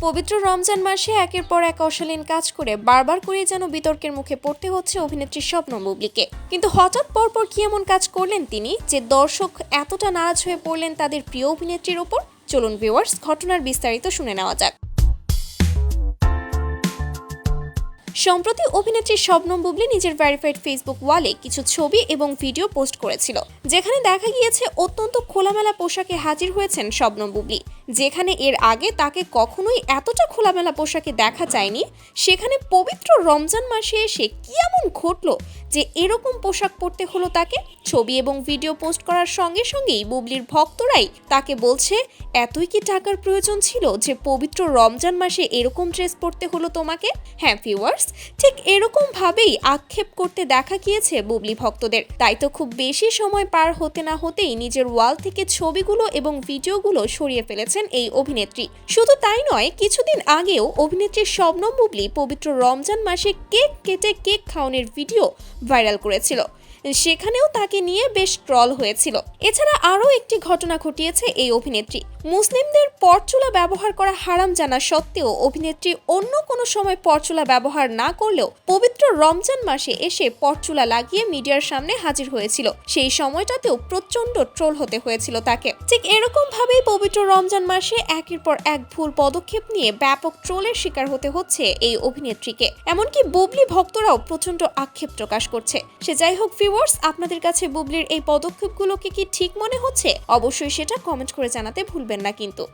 পবিত্র রমজান মাসে একের পর এক অশালীন কাজ করে বারবার করে যেন বিতর্কের মুখে পড়তে হচ্ছে অভিনেত্রী স্বপ্ন বুবলিকে কিন্তু হঠাৎ পরপর কি এমন কাজ করলেন তিনি যে দর্শক এতটা নারাজ হয়ে পড়লেন তাদের প্রিয় অভিনেত্রীর ওপর? চলুন ভিউয়ার্স ঘটনার বিস্তারিত শুনে নেওয়া যাক। সম্প্রতি অভিনেত্রী শবনম বুবলি নিজের ভেরিফাইড ফেসবুক ওয়ালে কিছু ছবি এবং ভিডিও পোস্ট করেছিল, যেখানে দেখা গিয়েছে অত্যন্ত খোলামেলা পোশাকে হাজির হয়েছেন শবনম বুবলি। যেখানে এর আগে তাকে কখনোই এতটা খোলামেলা পোশাকে দেখা যায়নি, সেখানে পবিত্র রমজান মাসে এসে কি এমন ঘটলো যে এরকম পোশাক পরতে হলো তাকে, ছবি এবং ভিডিও পোস্ট করার সঙ্গে সঙ্গেই বুবলির ভক্তরাই তাকে বলছে, এতই কি টাকার প্রয়োজন ছিল যে পবিত্র রমজান মাসে এরকম ড্রেস পরতে হলো তোমাকে? হ্যাঁ ভিউয়ার্স ঠিক এরকম ভাবেই আক্ষেপ করতে দেখা গিয়েছে বুবলি ভক্তদের। তাই তো খুব বেশি সময় পার হতে না হতেই নিজের ওয়াল থেকে ছবিগুলো এবং ভিডিওগুলো সরিয়ে ফেলেছেন এই অভিনেত্রী। শুধু তাই নয়, কিছুদিন আগেও অভিনেত্রী শবনম বুবলি পবিত্র রমজান মাসে কেক কেটে কেক খাওয়ানোর ভিডিও ভাইরাল করেছিল। সেখানেও তাকে নিয়ে বেশ ট্রল হয়েছিল। এছাড়া আরও একটি ঘটনা ঘটিয়েছে এই অভিনেত্রী। মুসলিমদের পরচুলা ব্যবহার করা হারাম জানা সত্ত্বেও অভিনেত্রী অন্য কোনো সময় পরচুলা ব্যবহার না করলেও পবিত্র রমজান মাসে এসে পরচুলা লাগিয়ে মিডিয়ার সামনে হাজির হয়েছিল। সেই সময়টাতেও প্রচণ্ড ট্রোল হতে হয়েছিল তাকে। ঠিক এরকম ভাবেই পবিত্র রমজান মাসে একের পর এক ভুল পদক্ষেপ নিয়ে ব্যাপক ট্রোলের শিকার হতে হচ্ছে এই অভিনেত্রীকে। এমনকি বুবলি ভক্তরাও প্রচণ্ড আক্ষেপ প্রকাশ করছে। সে যাই হোক ভিউয়ার্স আপনাদের কাছে বুবলির এই পদক্ষেপগুলোকে কি ঠিক মনে হচ্ছে? অবশ্যই সেটা কমেন্ট করে জানাতে ভুলবেন না কিন্তু।